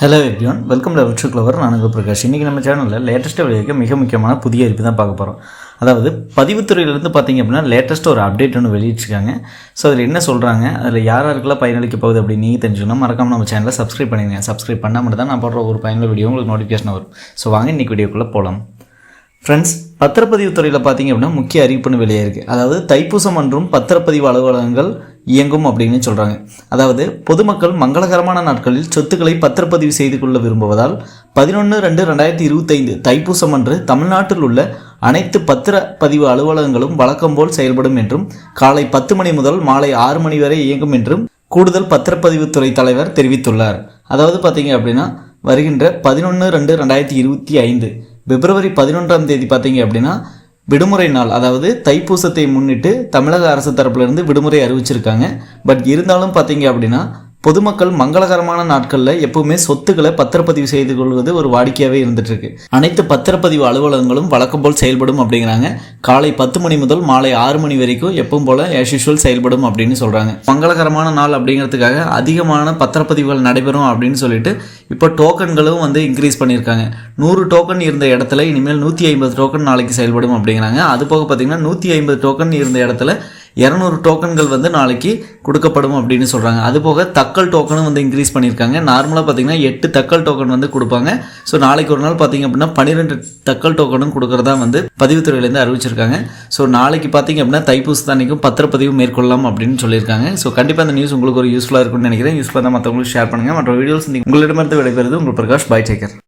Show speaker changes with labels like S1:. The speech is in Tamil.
S1: ஹலோ எவ்ரியான் வெல்கம் டு விட்ரு கிளவர் நான் உங்கள் பிரகாஷ். இன்றைக்கி நம்ம சேனலில் லேட்டஸ்ட்டாக வெளியிருக்க மிக முக்கியமான புதிய அறிவிப்பு தான் பார்க்க போகிறோம் அதாவது பதிவுத்துறையிலேருந்து பார்த்தீங்க அப்படின்னா லேட்டஸ்ட்டாக ஒரு அப்டேட் ஒன்று வெளியிட்டிருக்காங்க. ஸோ அதில் என்ன சொல்கிறாங்க அதில் யார் யாருக்கெல்லாம் பயனளிக்க போகுது அப்படின்னு நீங்கள் தெரிஞ்சுக்கணும். மறக்காம நம்ம சேனலை சப்ஸ்கிரைப் பண்ணிடுங்க. சப்ஸ்கிரைப் பண்ணால் மட்டும் தான் நான் போடுற ஒரு பயனுள்ள வீடியோ உங்களுக்கு நோட்டிஃபிகேஷன் வரும். ஸோ வாங்க இன்றைக்கி வீடியோக்குள்ளே போகலாம் ஃப்ரெண்ட்ஸ் பத்திரப்பதிவு துறையில் பார்த்தீங்க அப்படின்னா முக்கிய அறிவிப்புன்னு இருக்குது அதாவது தைப்பூசம் மற்றும் பத்திரப்பதிவு அலுவலகங்கள் இயங்கும் அப்படின்னு சொல்கிறாங்க அதாவது பொதுமக்கள் மங்களகரமான நாட்களில் சொத்துக்களை பத்திரப்பதிவு செய்து கொள்ள விரும்புவதால் பதினொன்று ரெண்டு ரெண்டாயிரத்தி இருபத்தைந்து தைப்பூசம் அன்று தமிழ்நாட்டில் உள்ள அனைத்து பத்திரப்பதிவு அலுவலகங்களும் வழக்கம் போல் செயல்படும் என்றும் காலை பத்து மணி முதல் மாலை ஆறு மணி வரை இயங்கும் என்றும் கூடுதல் பத்திரப்பதிவுத்துறை தலைவர் தெரிவித்துள்ளார். அதாவது பார்த்தீங்க அப்படின்னா வருகின்ற பதினொன்று ரெண்டு ரெண்டாயிரத்தி இருபத்தி ஐந்து பிப்ரவரி பதினொன்றாம் தேதி பார்த்தீங்க அப்படின்னா விடுமுறை நாள் அதாவது தைப்பூசத்தை முன்னிட்டு தமிழக அரசு தரப்புலேருந்து விடுமுறை அறிவிச்சிருக்காங்க. பட் இருந்தாலும் பார்த்தீங்க அப்படின்னா பொதுமக்கள் மங்களகரமான நாட்களில் எப்பவுமே சொத்துக்களை பத்திரப்பதிவு செய்து கொள்வது ஒரு வாடிக்கையாகவே இருந்துட்டு இருக்கு அனைத்து பத்திரப்பதிவு அலுவலகங்களும் வழக்கம் போல் செயல்படும் அப்படிங்கிறாங்க. காலை பத்து மணி முதல் மாலை ஆறு மணி வரைக்கும் எப்பவும் போல ஆஸ் யூஷுவல் செயல்படும் அப்படின்னு சொல்றாங்க. மங்களகரமான நாள் அப்படிங்கிறதுக்காக அதிகமான பத்திரப்பதிவுகள் நடைபெறும் அப்படின்னு சொல்லிட்டு இப்போ டோக்கன்களும் வந்து இன்க்ரீஸ் பண்ணியிருக்காங்க. நூறு டோக்கன் இருந்த இடத்துல இனிமேல் நூற்றி ஐம்பது டோக்கன் நாளைக்கு செயல்படும் அப்படிங்கிறாங்க. அது போக பார்த்தீங்கன்னா நூற்றி ஐம்பது டோக்கன் இருந்த இடத்துல இரநூறு டோக்கன்கள் வந்து நாளைக்கு கொடுக்கப்படும் அப்படின்னு சொல்கிறாங்க அது போக தக்கல் டோக்கனும் வந்து இன்க்ரீஸ் பண்ணியிருக்காங்க. நார்மலாக பார்த்தீங்கன்னா எட்டு தக்கல் டோக்கன் வந்து கொடுப்பாங்க. ஸோ நாளைக்கு ஒரு நாள் பார்த்தீங்க அப்படின்னா பன்னிரெண்டு தக்கல் டோக்கனும் கொடுக்குறதா வந்து பதிவுத்துறையிலேருந்து அறிவிச்சிருக்காங்க. ஸோ நாளைக்கு பார்த்தீங்க அப்படின்னா தைப்பூசத்தானிக்கும் பத்திரப்பதிவு மேற்கொள்ளலாம் அப்படின்னு சொல்லியிருக்காங்க. ஸோ கண்டிப்பாக அந்த நியூஸ் உங்களுக்கு ஒரு யூஸ்ஃபுல்லாக இருக்கும்னு நினைக்கிறேன். யூஸ்ஃபுல்லாக தான் மற்றவங்களுக்கு ஷேர் பண்ணுங்கள் மற்ற வீடியோஸ் உங்களிடமிருந்து விடைபெறுது உங்கள் பிரகாஷ் பை டேக்கர்